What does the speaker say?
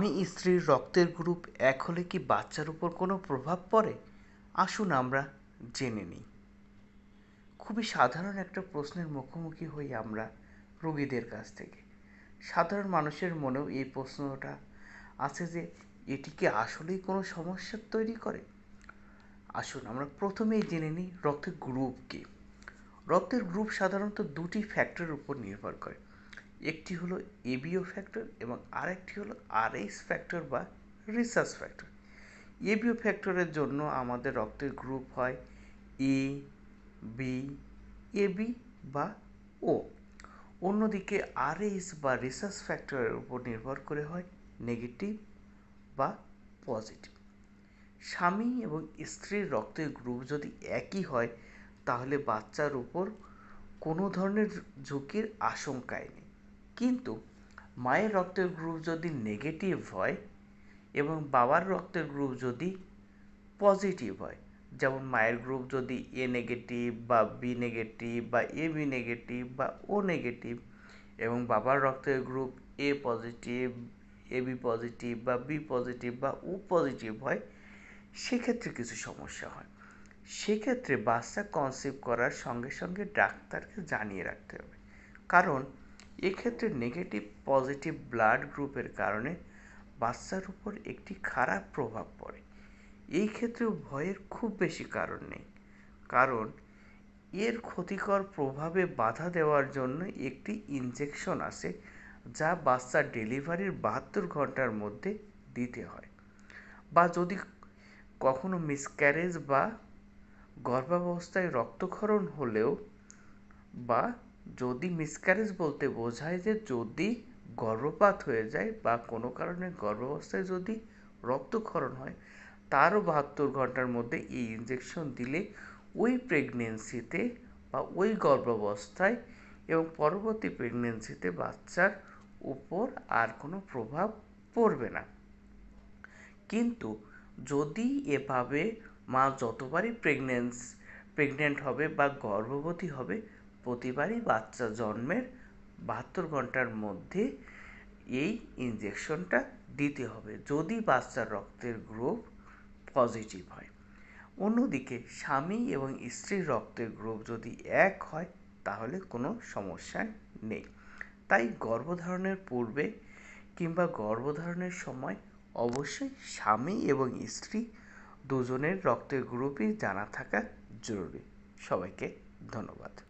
স্বামী স্ত্রীর রক্তের গ্রুপ এক হলে কি বাচ্চার উপর কোনো প্রভাব পড়ে? আসুন আমরা জেনে নিই। খুবই সাধারণ একটা প্রশ্নের মুখোমুখি হই আমরা রোগীদের কাছ থেকে। সাধারণ মানুষের মনেও এই প্রশ্নটা আছে যে, এটি কি আসলেই কোনো সমস্যা তৈরি করে? আসুন আমরা প্রথমেই জেনে নিই রক্তের গ্রুপ কী। রক্তের গ্রুপ সাধারণত দুটি ফ্যাক্টরের উপর নির্ভর করে। একটি হলো এবিও ফ্যাক্টর এবং আরেকটি হলো আরএইচ ফ্যাক্টর বা রিসার্চ ফ্যাক্টর এবিও ফ্যাক্টরের জন্য আমাদের রক্তের গ্রুপ হয় এ বি এবি বা ও অন্যদিকে আরএইচ বা রিসার্চ ফ্যাক্টরের উপর নির্ভর করে হয় নেগেটিভ বা পজিটিভ স্বামী এবং স্ত্রীর রক্তের গ্রুপ যদি একই হয়, তাহলে বাচ্চার উপর কোনো ধরনের ঝুঁকির আশঙ্কাই নেই। কিন্তু মায়ের রক্তের গ্রুপ যদি নেগেটিভ হয় এবং বাবার রক্তের গ্রুপ যদি পজিটিভ হয়, যেমন মায়ের গ্রুপ যদি এ নেগেটিভ বা বি নেগেটিভ বা এ বি নেগেটিভ বা ও নেগেটিভ এবং বাবার রক্তের group A positive A B positive বা বি পজিটিভ বা ও পজিটিভ হয়, সেক্ষেত্রে কিছু সমস্যা হয়। সেক্ষেত্রে বাচ্চা কনসিভ করার সঙ্গে সঙ্গে ডাক্তারকে জানিয়ে রাখতে হবে। কারণ এক্ষেত্রে নেগেটিভ পজিটিভ ব্লাড গ্রুপের কারণে বাচ্চার উপর একটি খারাপ প্রভাব পড়ে। এই ক্ষেত্রেও ভয়ের খুব বেশি কারণ নেই। কারণ এর ক্ষতিকর প্রভাবে বাধা দেওয়ার জন্য একটি ইনজেকশন আছে যা বাচ্চার ডেলিভারির বাহাত্তর ঘণ্টার মধ্যে দিতে হয়। বা যদি কখনো মিসক্যারেজ বা গর্ভাবস্থায় রক্তক্ষরণ হলেও বা যদি মিসক্যারেজ বলতে বোঝায় যে যদি গর্ভপাত হয়ে যায় বা কোনো কারণে গর্ভাবস্থায় যদি রক্তক্ষরণ হয়, তারও বাহাত্তর ঘণ্টার মধ্যে এই ইঞ্জেকশন দিলে ওই প্রেগনেন্সিতে বা ওই গর্ভাবস্থায় এবং পরবর্তী প্রেগনেন্সিতে বাচ্চার উপর আর কোনো প্রভাব পড়বে না। কিন্তু যদি এভাবে মা যতবারই প্রেগনেন্স প্রেগনেন্ট হবে বা গর্ভবতী হবে প্রতিবারই বাচ্চা জন্মের বাহাত্তর ঘণ্টার মধ্যে এই ইঞ্জেকশনটা দিতে হবে। যদি বাচ্চার রক্তের গ্রুপ পজিটিভ হয়। অন্যদিকে স্বামী এবং স্ত্রীর রক্তের গ্রুপ যদি এক হয়, তাহলে কোনো সমস্যা নেই। তাই গর্ভধারণের পূর্বে কিংবা গর্ভধারণের সময় অবশ্যই স্বামী এবং স্ত্রী দুজনের রক্তের গ্রুপই জানা থাকা জরুরি। সবাইকে ধন্যবাদ।